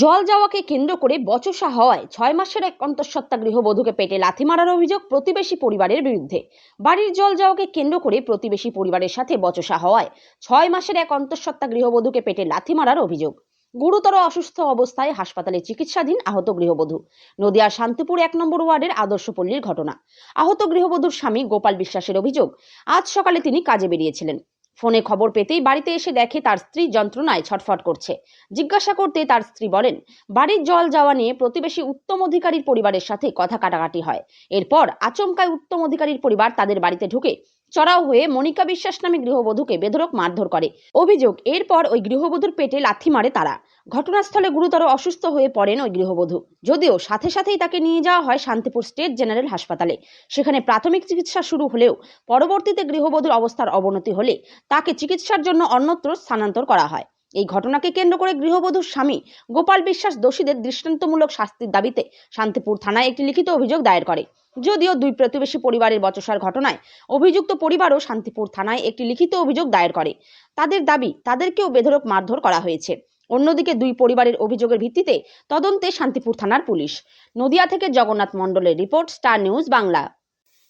জল যাওয়াকে কেন্দ্র করে বচসা হওয়ায় ছয় মাসের এক অন্তঃসত্ত্বা গৃহবধূকে পেটে লাথি মারার অভিযোগ প্রতিবেশী পরিবারের বিরুদ্ধে। বাড়ির জল যাওয়াকে কেন্দ্র করে প্রতিবেশী পরিবারের সাথে বচসা হওয়ায় ছয় মাসের এক অন্তঃসত্ত্বা গৃহবধূকে পেটে লাথি মারার অভিযোগ। গুরুতর অসুস্থ অবস্থায় হাসপাতালে চিকিৎসাধীন আহত গৃহবধূ। নদিয়ার শান্তিপুর এক নম্বর ওয়ার্ডের আদর্শপল্লীর ঘটনা। আহত গৃহবধূর স্বামী গোপাল বিশ্বাসের অভিযোগ, আজ সকালে তিনি কাজে বেরিয়েছিলেন। ফোনে খবর পেতেই বাড়িতে এসে দেখে তার স্ত্রী যন্ত্রণায় ছটফট করছে। জিজ্ঞাসা করতে তার স্ত্রী বলেন, বাড়ির জল যাওয়া নিয়ে প্রতিবেশী উত্তম অধিকারীর পরিবারের সাথে কথা কাটাকাটি হয়। এরপর আচমকায় উত্তম অধিকারীর পরিবার তাদের বাড়িতে ঢুকে চড়াও হয়ে মনিকা বিশ্বাস নামে গৃহবধূকে বেধরক মারধর করে। অভিযোগ, এরপর ওই গৃহবধূর পেটে লাথি মারে তারা। ঘটনাস্থলে গুরুতর অসুস্থ হয়ে পড়েন ওই গৃহবধূ। যদিও সাথে সাথেই তাকে নিয়ে যাওয়া হয় শান্তিপুর স্টেট জেনারেল হাসপাতালে। সেখানে প্রাথমিক চিকিৎসা শুরু হলেও পরবর্তীতে গৃহবধূর অবস্থার অবনতি হলে তাকে চিকিৎসার জন্য অন্যত্র স্থানান্তর করা হয়। এই ঘটনাকে কেন্দ্র করে গৃহবধূর স্বামী গোপাল বিশ্বাস দোষীদের দৃষ্টান্তমূলক শাস্তির দাবিতে শান্তিপুর থানায় একটি লিখিত অভিযোগ দায়ের করে। যদিও দুই প্রতিবেশী পরিবারের বচসার ঘটনায় অভিযুক্ত পরিবারও শান্তিপুর থানায় একটি লিখিত অভিযোগ দায়ের করে। তাদের দাবি, তাদেরকেও বেধরক মারধর করা হয়েছে। অন্যদিকে দুই পরিবারের অভিযোগের ভিত্তিতে তদন্তে শান্তিপুর থানার পুলিশ। নদিয়া থেকে জগন্নাথ মণ্ডলের রিপোর্ট, স্টার নিউজ বাংলা।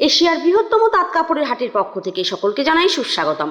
এশিয়ার বৃহত্তম তাঁত কাপড়ের হাটের পক্ষ থেকে সকলকে জানাই সুস্বাগতম।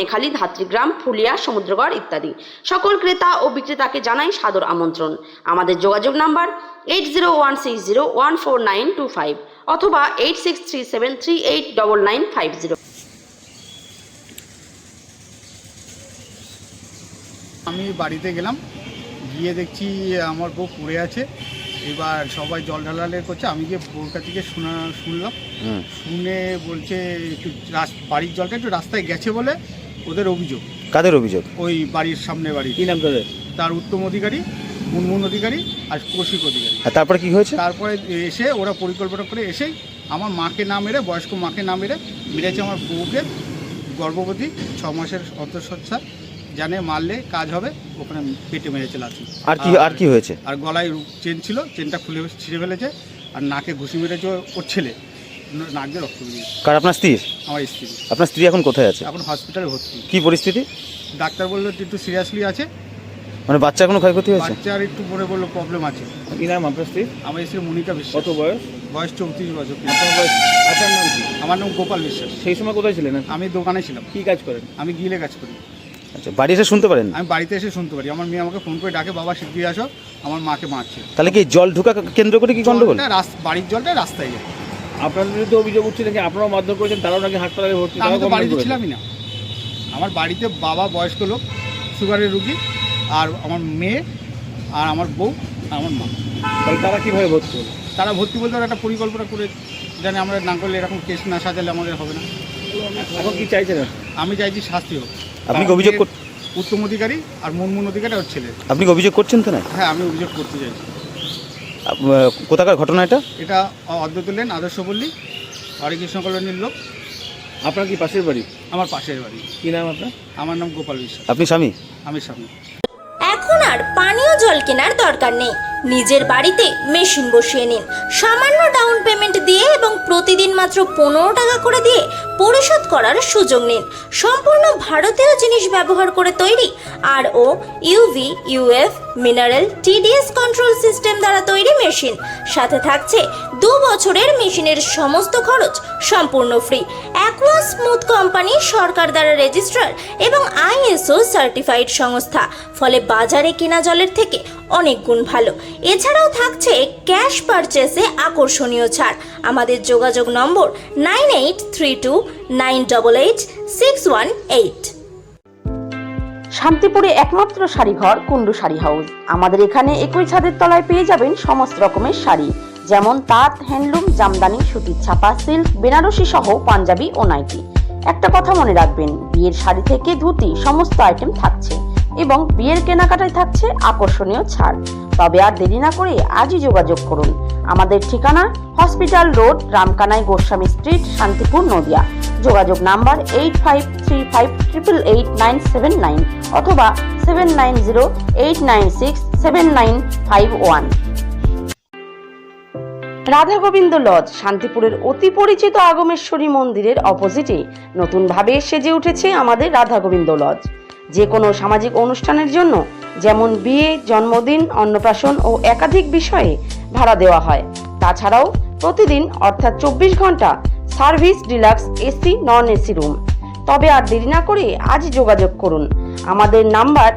ধনেখালি ধাত্রীগ্রাম ফুলিয়া সমুদ্রগড় ইত্যাদি। সকল ক্রেতা ও বিক্রেতাকে জানাই সাদর আমন্ত্রণ। আমাদের যোগাযোগ number eight zero one six zero one four nine two five অথবা eight six three seven three eight double nine five zero আমি বাড়িতে গেলাম গিয়ে দেখছি আমার বউ পড়ে আছে। এবার সবাই জল ঢালালে করছে আমি গিয়ে বউর কাছ থেকে শোনা শুনলাম। শুনে বলছে একটু বাড়ির জলটা একটু রাস্তায় গেছে বলে ওদের অভিযোগ। কাদের অভিযোগ? ওই বাড়ির সামনে বাড়ি কি নাম তাদের? তার উত্তম অধিকারী মুনমুন অধিকারী আর কৌশিক অধিকারী। আর তারপরে কি হয়েছে? তারপরে এসে ওরা পরিকল্পনা করে এসেই আমার মাকে না মেরে বয়স্ক মাকে না মেরে মেরেছে আমার বউকে। গর্ভবতী ছ মাসের অন্তঃসত্ত্বা জানে মারলে কাজ হবে ওখানে পেটে মেরেছে লাথি আর কি আর কি হয়েছে? আর গলায় চেন ছিল চেনটা খুলে ছিঁড়ে ফেলেছে আর নাকে ঘুষি মেরেছে ওর ছেলে। নাক দিয়ে রক্ত বেরিয়েছে। কার আপনার স্ত্রী আমার স্ত্রী। আপনার স্ত্রী এখন কোথায় আছে? এখন হসপিটালে ভর্তি। কি পরিস্থিতি? ডাক্তার বলল যে একটু সিরিয়াসলি আছে? মানে বাচ্চার কোনো ক্ষয়ক্ষতি হয়েছে? বাচ্চার একটু পরে বলল প্রবলেম আছে। কি নাম আপনার স্ত্রী আমার স্ত্রী মনিকা বিশ্বাস। কত বয়স? বয়স চৌত্রিশ বছর। আপনার বয়স? আপনার নাম কি? আমার নাম গোপাল বিশ্বাস। সেই সময় কোথায় ছিলেন? আমি দোকানে ছিলাম। কি কাজ করেন? আমি গিলে কাজ করি। আচ্ছা বাড়ি এসে শুনতে পারেন? আমি বাড়িতে এসে শুনতে পারি। আমার মেয়ে আমাকে ফোন করে ডাকে বাবা শিগগিরি আসো। আমার মাকে মারছে। তাহলে কি জল ঢোকা কেন্দ্র করে কি গন্ডগোল? বাড়ির জলটা রাস্তায় যায়। আপনার বিরুদ্ধে অভিযোগ উঠছে নাকি আপনারাও মারধর করেছেন? তারাও নাকি হাসপাতালে ভর্তি? আমি তো বাড়িতে ছিলামই না। আমার বাড়িতে বাবা বয়স্ক লোক সুগারের রুগী আর আমার মেয়ে আর আমার বউ আর আমার মা। তাহলে তারা কীভাবে ভর্তি হলো? তারা ভর্তি বলতে ওরা একটা পরিকল্পনা করে জানে আমরা না করলে এরকম কেস না সাজালে আমাদের হবে না। এখন কি চাইছেন? আমি চাইছি শাস্তি হোক। আপনি কি অভিযোগ কর- উত্তম অধিকারী আর মুনমুন অধিকারী ওর ছেলে। আপনি কি অভিযোগ করছেন তো না? হ্যাঁ আমি অভিযোগ করতে চাইছি। কোথাকার ঘটনা এটা? এটা অদ্বৈত লেন আদর্শপল্লী হরিকৃষ্ণ কলোনির লোক। আপনার কি পাশের বাড়ি? আমার পাশের বাড়ি। কি নাম আপনার? আমার নাম গোপাল বিশ্বাস। আপনি স্বামী? আমি স্বামী। এখন আর পানীয় জল কেনার দরকার নেই। নিজের বাড়িতে মেশিন বসিয়ে নিন। সামান্য ডাউন পেমেন্ট দিয়ে এবং প্রতিদিন মাত্র পনেরো টাকা করে দিয়ে পরিশোধ করার সুযোগ নিন। সম্পূর্ণ ভারতীয় জিনিস ব্যবহার করে তৈরি। আর ও UV UF mineral TDS control system দ্বারা তৈরি মেশিন। সাথে থাকছে দু বছরের মেশিনের সমস্ত খরচ সম্পূর্ণ ফ্রি। অ্যাকোয়া স্মুথ কোম্পানি সরকার দ্বারা রেজিস্ট্রার এবং আইএসও সার্টিফাইড সংস্থা। ফলে বাজারে কেনা জলের থেকে অনেক গুণ ভালো। এছাড়াও থাকছে ক্যাশ পারচেসে আকর্ষণীয় ছাড়। আমাদের যোগাযোগ number nine eight three two nine double eight six one eight. শান্তিপুরে একমাত্র শাড়িঘর কুন্ডু শাড়ি হাউস। আমাদের এখানে একই ছাদের তলায় পেয়ে যাবেন সমস্ত রকমের শাড়ি, যেমন তাঁত, হ্যান্ডলুম, জামদানি, সুতির ছাপা, সিল্ক, বেনারসি সহ পাঞ্জাবি ও নাইটি। একটা কথা মনে রাখবেন, বিয়ের শাড়ি থেকে ধুতি, সমস্ত আইটেম থাকছে এবং বিয়ের কেনাকাটায় থাকছে আকর্ষণীয় ছাড়। তবে আর দেরি না করে আজই যোগাযোগ করুন। আমাদের ঠিকানা hospital road, Ramkanai, Goswami street, Shantipur, Nadia. যোগাযোগ number eight five three five triple eight nine seven nine. অথবা seven nine zero eight nine six seven nine five one Radha Gobinda lodge শান্তিপুরের অতি পরিচিত আগমেশ্বরী মন্দিরের অপোজিটে নতুনভাবে সেজে উঠেছে আমাদের রাধা গোবিন্দ লজ। যে কোনো সামাজিক অনুষ্ঠানের জন্য যেমন বিয়ে, জন্মদিন, অন্নপ্রাশন ও একাধিক বিষয়ে ভাড়া দেওয়া হয়। তাছাড়াও প্রতিদিন অর্থাৎ চব্বিশ ঘণ্টা service deluxe AC, non AC room. তবে আর দেরি না করে আজই যোগাযোগ করুন। আমাদের number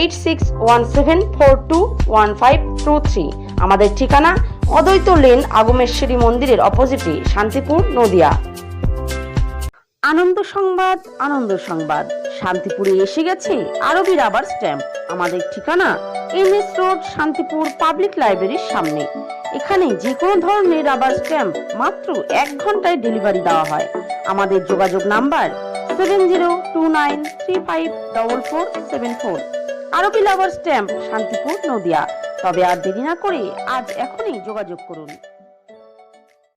eight six one seven four two one five two three আমাদের ঠিকানা অদ্বৈত লেন আগমেশ্বরী মন্দিরের অপোজিটে, শান্তিপুর, নদিয়া। আনন্দ সংবাদ আনন্দ সংবাদ। শান্তিপুরে এসে গেছে আরবি রাবার স্ট্যাম্প। আমাদের ঠিকানা এনএস রোড, শান্তিপুর পাবলিক লাইব্রেরির সামনে। এখানে যে কোনো ধরনের রাবার স্ট্যাম্প মাত্র এক ঘন্টায় ডেলিভারি দেওয়া হয়। আমাদের যোগাযোগ number seven zero two nine three five double four seven four RB lover stamp Shantipur Nadia. তবে আর দেরি না করে আজ এখনই যোগাযোগ করুন।